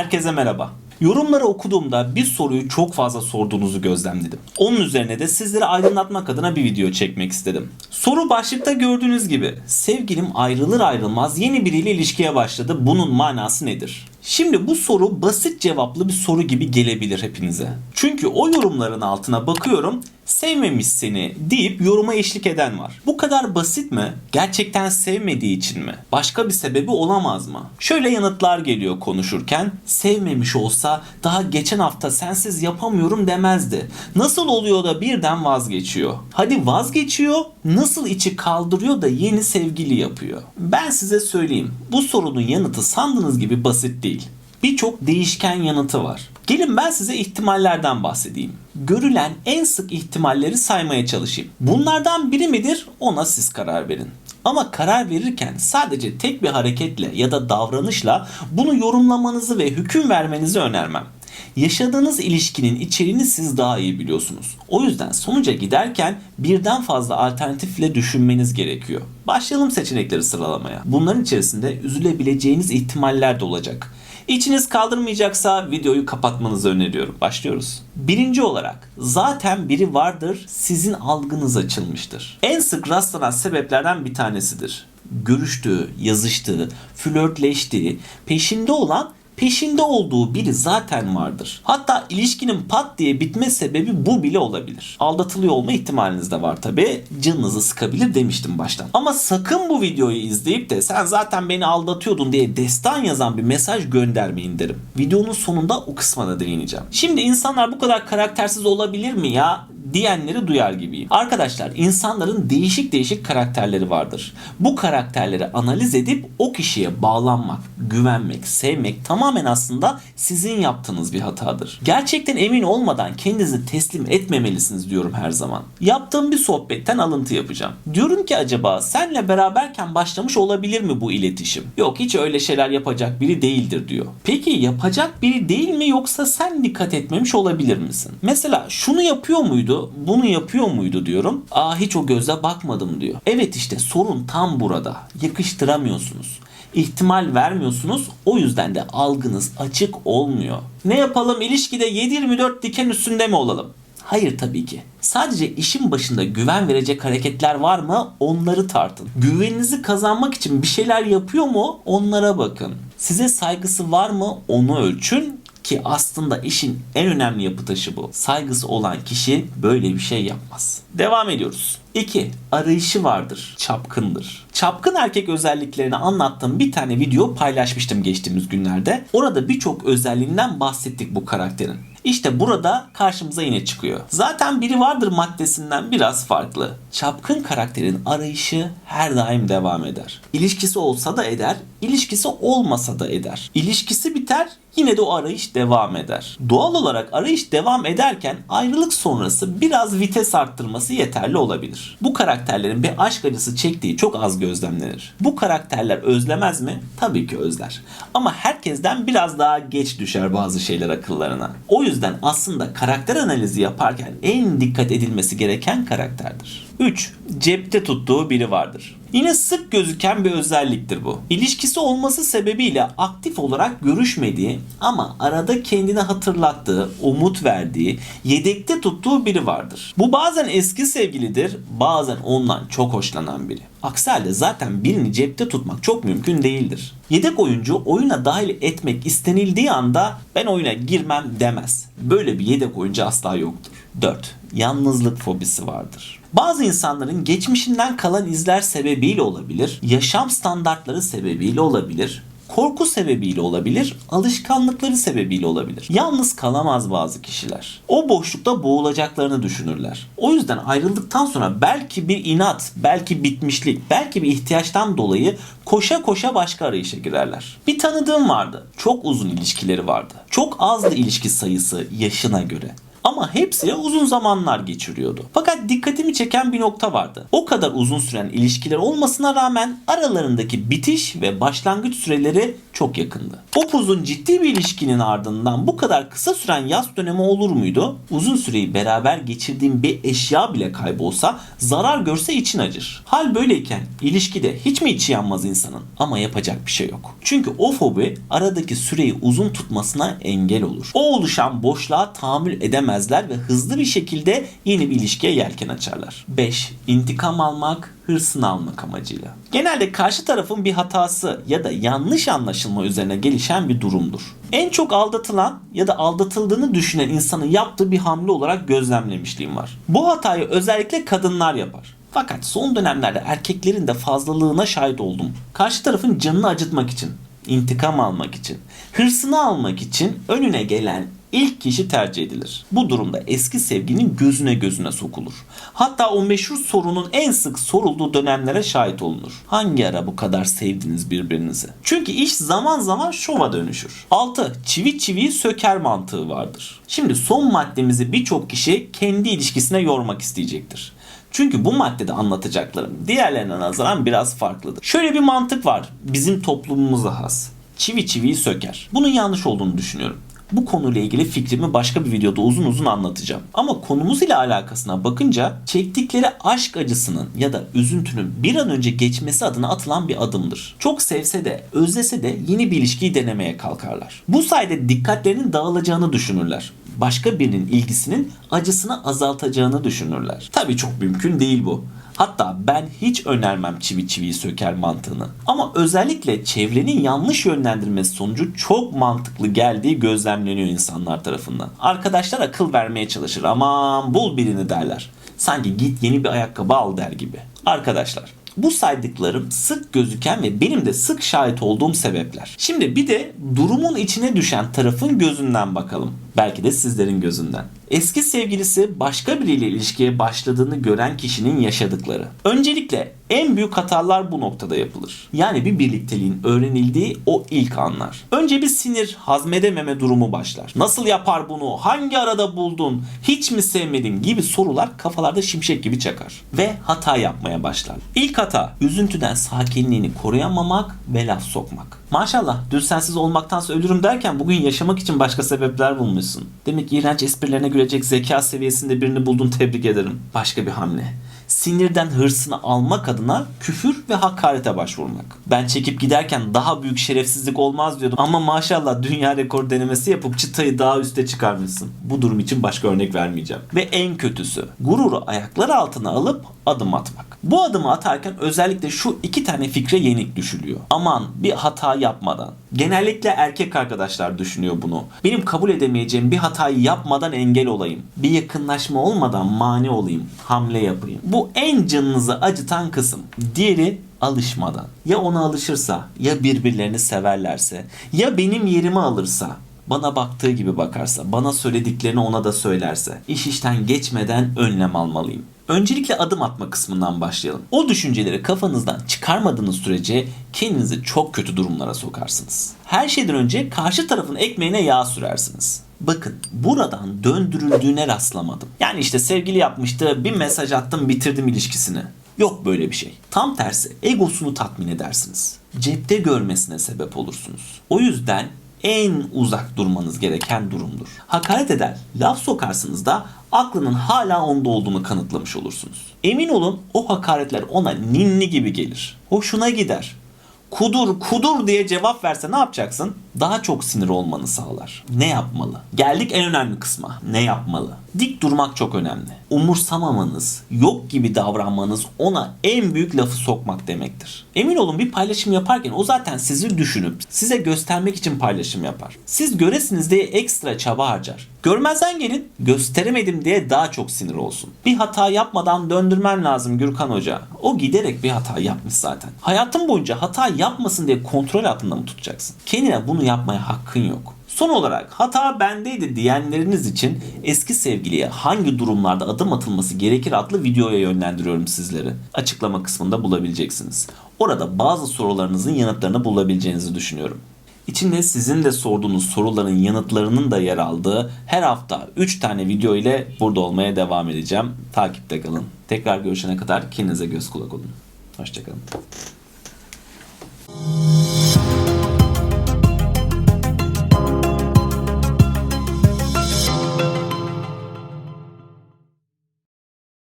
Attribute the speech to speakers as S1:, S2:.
S1: Herkese merhaba. Yorumları okuduğumda bir soruyu çok fazla sorduğunuzu gözlemledim. Onun üzerine de sizleri aydınlatmak adına bir video çekmek istedim. Soru başlıkta gördüğünüz gibi sevgilim ayrılır ayrılmaz yeni biriyle ilişkiye başladı. Bunun manası nedir? Şimdi bu soru basit cevaplı bir soru gibi gelebilir hepinize. Çünkü o yorumların altına bakıyorum sevmemiş seni deyip yoruma eşlik eden var. Bu kadar basit mi? Gerçekten sevmediği için mi? Başka bir sebebi olamaz mı? Şöyle yanıtlar geliyor konuşurken. Sevmemiş olsa daha geçen hafta sensiz yapamıyorum demezdi. Nasıl oluyor da birden vazgeçiyor? Hadi vazgeçiyor, nasıl içi kaldırıyor da yeni sevgili yapıyor? Ben size söyleyeyim. Bu sorunun yanıtı sandığınız gibi basit değil. Birçok değişken yanıtı var. Gelin ben size ihtimallerden bahsedeyim. Görülen en sık ihtimalleri saymaya çalışayım. Bunlardan biri midir? Ona siz karar verin. Ama karar verirken sadece tek bir hareketle ya da davranışla bunu yorumlamanızı ve hüküm vermenizi önermem. Yaşadığınız ilişkinin içeriğini siz daha iyi biliyorsunuz. O yüzden sonuca giderken birden fazla alternatifle düşünmeniz gerekiyor. Başlayalım seçenekleri sıralamaya. Bunların içerisinde üzülebileceğiniz ihtimaller de olacak. İçiniz kaldırmayacaksa videoyu kapatmanızı öneriyorum. Başlıyoruz. Birinci olarak zaten biri vardır sizin algınız açılmıştır. En sık rastlanan sebeplerden bir tanesidir. Görüştüğü, yazıştığı, flörtleştiği, peşinde olan peşinde olduğu biri zaten vardır. Hatta ilişkinin pat diye bitme sebebi bu bile olabilir. Aldatılıyor olma ihtimaliniz de var tabi. Canınızı sıkabilir demiştim baştan. Ama sakın bu videoyu izleyip de sen zaten beni aldatıyordun diye destan yazan bir mesaj göndermeyin derim. Videonun sonunda o kısma da değineceğim. Şimdi insanlar bu kadar karaktersiz olabilir mi ya? Diyenleri duyar gibiyim. Arkadaşlar insanların değişik değişik karakterleri vardır. Bu karakterleri analiz edip o kişiye bağlanmak, güvenmek, sevmek tamamen aslında sizin yaptığınız bir hatadır. Gerçekten emin olmadan kendinizi teslim etmemelisiniz diyorum her zaman. Yaptığım bir sohbetten alıntı yapacağım. Diyorum ki acaba senle beraberken başlamış olabilir mi bu iletişim? Yok hiç öyle şeyler yapacak biri değildir diyor. Peki yapacak biri değil mi yoksa sen dikkat etmemiş olabilir misin? Mesela şunu yapıyor muydu? Bunu yapıyor muydu diyorum. Aa hiç o göze bakmadım diyor. Evet işte sorun tam burada. Yakıştıramıyorsunuz. İhtimal vermiyorsunuz. O yüzden de algınız açık olmuyor. Ne yapalım ilişkide 7-24 diken üstünde mi olalım? Hayır tabii ki. Sadece işin başında güven verecek hareketler var mı? Onları tartın. Güveninizi kazanmak için bir şeyler yapıyor mu? Onlara bakın. Size saygısı var mı? Onu ölçün ki aslında işin en önemli yapı taşı bu. Saygısı olan kişi böyle bir şey yapmaz. Devam ediyoruz. 2. Arayışı vardır. Çapkındır. Çapkın erkek özelliklerini anlattığım bir tane video paylaşmıştım geçtiğimiz günlerde. Orada birçok özelliğinden bahsettik bu karakterin. İşte burada karşımıza yine çıkıyor. Zaten biri vardır maddesinden biraz farklı. Çapkın karakterin arayışı her daim devam eder. İlişkisi olsa da eder, ilişkisi olmasa da eder. İlişkisi biter, yine de o arayış devam eder. Doğal olarak arayış devam ederken ayrılık sonrası biraz vites arttırması yeterli olabilir. Bu karakterlerin bir aşk acısı çektiği çok az gözlemlenir. Bu karakterler özlemez mi? Tabii ki özler. Ama herkesten biraz daha geç düşer bazı şeyler akıllarına. O yüzden aslında karakter analizi yaparken en dikkat edilmesi gereken karakterdir. 3. Cepte tuttuğu biri vardır. Yine sık gözüken bir özelliktir bu. İlişkisi olması sebebiyle aktif olarak görüşmediği ama arada kendine hatırlattığı, umut verdiği, yedekte tuttuğu biri vardır. Bu bazen eski sevgilidir, bazen ondan çok hoşlanan biri. Aksi halde zaten birini cepte tutmak çok mümkün değildir. Yedek oyuncu oyuna dahil etmek istenildiği anda ben oyuna girmem demez. Böyle bir yedek oyuncu asla yoktur. 4. Yalnızlık fobisi vardır. Bazı insanların geçmişinden kalan izler sebebiyle olabilir, yaşam standartları sebebiyle olabilir, korku sebebiyle olabilir, alışkanlıkları sebebiyle olabilir. Yalnız kalamaz bazı kişiler. O boşlukta boğulacaklarını düşünürler. O yüzden ayrıldıktan sonra belki bir inat, belki bitmişlik, belki bir ihtiyaçtan dolayı koşa koşa başka arayışa girerler. Bir tanıdığım vardı. Çok uzun ilişkileri vardı. Çok azdı ilişki sayısı yaşına göre. Ama hepsiyle uzun zamanlar geçiriyordu. Fakat dikkatimi çeken bir nokta vardı. O kadar uzun süren ilişkiler olmasına rağmen aralarındaki bitiş ve başlangıç süreleri çok yakındı. Upuzun ciddi bir ilişkinin ardından bu kadar kısa süren yaz dönemi olur muydu? Uzun süreyi beraber geçirdiğim bir eşya bile kaybolsa zarar görse için acır. Hal böyleyken ilişkide hiç mi içi yanmaz insanın? Ama yapacak bir şey yok. Çünkü o fobi aradaki süreyi uzun tutmasına engel olur. O oluşan boşluğa tahammül edemezler ve hızlı bir şekilde yeni bir ilişkiye yelken açarlar. 5. İntikam almak, hırsını almak amacıyla. Genelde karşı tarafın bir hatası ya da yanlış anlaşılma üzerine gelişen bir durumdur. En çok aldatılan ya da aldatıldığını düşünen insanın yaptığı bir hamle olarak gözlemlemişliğim var. Bu hatayı özellikle kadınlar yapar. Fakat son dönemlerde erkeklerin de fazlalığına şahit oldum. Karşı tarafın canını acıtmak için, intikam almak için, hırsını almak için önüne gelen ilk kişi tercih edilir. Bu durumda eski sevginin gözüne gözüne sokulur. Hatta o meşhur sorunun en sık sorulduğu dönemlere şahit olunur. Hangi ara bu kadar sevdiniz birbirinizi? Çünkü iş zaman zaman şova dönüşür. 6. Çivi çiviyi söker mantığı vardır. Şimdi son maddemizi birçok kişi kendi ilişkisine yormak isteyecektir. Çünkü bu maddede anlatacaklarım diğerlerine nazaran biraz farklıdır. Şöyle bir mantık var bizim toplumumuza has. Çivi çiviyi söker. Bunun yanlış olduğunu düşünüyorum. Bu konuyla ilgili fikrimi başka bir videoda uzun uzun anlatacağım. Ama konumuz ile alakasına bakınca çektikleri aşk acısının ya da üzüntünün bir an önce geçmesi adına atılan bir adımdır. Çok sevse de özlese de yeni bir ilişkiyi denemeye kalkarlar. Bu sayede dikkatlerinin dağılacağını düşünürler başka birinin ilgisinin acısını azaltacağını düşünürler. Tabii çok mümkün değil bu. Hatta ben hiç önermem çivi çiviyi söker mantığını. Ama özellikle çevrenin yanlış yönlendirmesi sonucu çok mantıklı geldiği gözlemleniyor insanlar tarafından. Arkadaşlar akıl vermeye çalışır. Aman bul birini derler. Sanki git yeni bir ayakkabı al der gibi. Arkadaşlar bu saydıklarım sık gözüken ve benim de sık şahit olduğum sebepler. Şimdi bir de durumun içine düşen tarafın gözünden bakalım. Belki de sizlerin gözünden. Eski sevgilisi başka biriyle ilişkiye başladığını gören kişinin yaşadıkları. Öncelikle en büyük hatalar bu noktada yapılır. Yani bir birlikteliğin öğrenildiği o ilk anlar. Önce bir sinir, hazmedememe durumu başlar. Nasıl yapar bunu? Hangi arada buldun? Hiç mi sevmedin? gibi sorular kafalarda şimşek gibi çakar. Ve hata yapmaya başlar. İlk hata üzüntüden sakinliğini koruyamamak ve laf sokmak. Maşallah dün sensiz olmaktansa ölürüm derken bugün yaşamak için başka sebepler bulmuşsun. Demek ki iğrenç esprilerine gülecek zeka seviyesinde birini buldun tebrik ederim. Başka bir hamle sinirden hırsını almak adına küfür ve hakarete başvurmak. Ben çekip giderken daha büyük şerefsizlik olmaz diyordum ama maşallah dünya rekor denemesi yapıp çıtayı daha üste çıkarmışsın. Bu durum için başka örnek vermeyeceğim. Ve en kötüsü gururu ayaklar altına alıp adım atmak. Bu adımı atarken özellikle şu iki tane fikre yenik düşülüyor. Aman bir hata yapmadan. Genellikle erkek arkadaşlar düşünüyor bunu. Benim kabul edemeyeceğim bir hatayı yapmadan engel olayım. Bir yakınlaşma olmadan mani olayım. Hamle yapayım. Bu en canınızı acıtan kısım. Diğeri alışmadan. Ya ona alışırsa, ya birbirlerini severlerse, ya benim yerimi alırsa, bana baktığı gibi bakarsa, bana söylediklerini ona da söylerse, iş işten geçmeden önlem almalıyım. Öncelikle adım atma kısmından başlayalım. O düşünceleri kafanızdan çıkarmadığınız sürece kendinizi çok kötü durumlara sokarsınız. Her şeyden önce karşı tarafın ekmeğine yağ sürersiniz. Bakın buradan döndürüldüğüne rastlamadım. Yani işte sevgili yapmıştı bir mesaj attım bitirdim ilişkisini. Yok böyle bir şey. Tam tersi egosunu tatmin edersiniz. Cepte görmesine sebep olursunuz. O yüzden en uzak durmanız gereken durumdur. Hakaret eder, laf sokarsınız da aklının hala onda olduğunu kanıtlamış olursunuz. Emin olun o hakaretler ona ninni gibi gelir. Hoşuna gider. Kudur kudur diye cevap verse ne yapacaksın? Daha çok sinir olmanı sağlar. Ne yapmalı? Geldik en önemli kısma. Ne yapmalı? Dik durmak çok önemli. Umursamamanız, yok gibi davranmanız ona en büyük lafı sokmak demektir. Emin olun bir paylaşım yaparken o zaten sizi düşünüp size göstermek için paylaşım yapar. Siz göresiniz diye ekstra çaba harcar. Görmezden gelin gösteremedim diye daha çok sinir olsun. Bir hata yapmadan döndürmem lazım Gürkan Hoca. O giderek bir hata yapmış zaten. Hayatın boyunca hata yapmasın diye kontrol altında mı tutacaksın? Kendine bunu yapmaya hakkın yok. Son olarak hata bendeydi diyenleriniz için eski sevgiliye hangi durumlarda adım atılması gerekir adlı videoya yönlendiriyorum sizleri. Açıklama kısmında bulabileceksiniz. Orada bazı sorularınızın yanıtlarını bulabileceğinizi düşünüyorum. İçinde sizin de sorduğunuz soruların yanıtlarının da yer aldığı her hafta 3 tane video ile burada olmaya devam edeceğim. Takipte kalın. Tekrar görüşene kadar kendinize göz kulak olun. Hoşçakalın.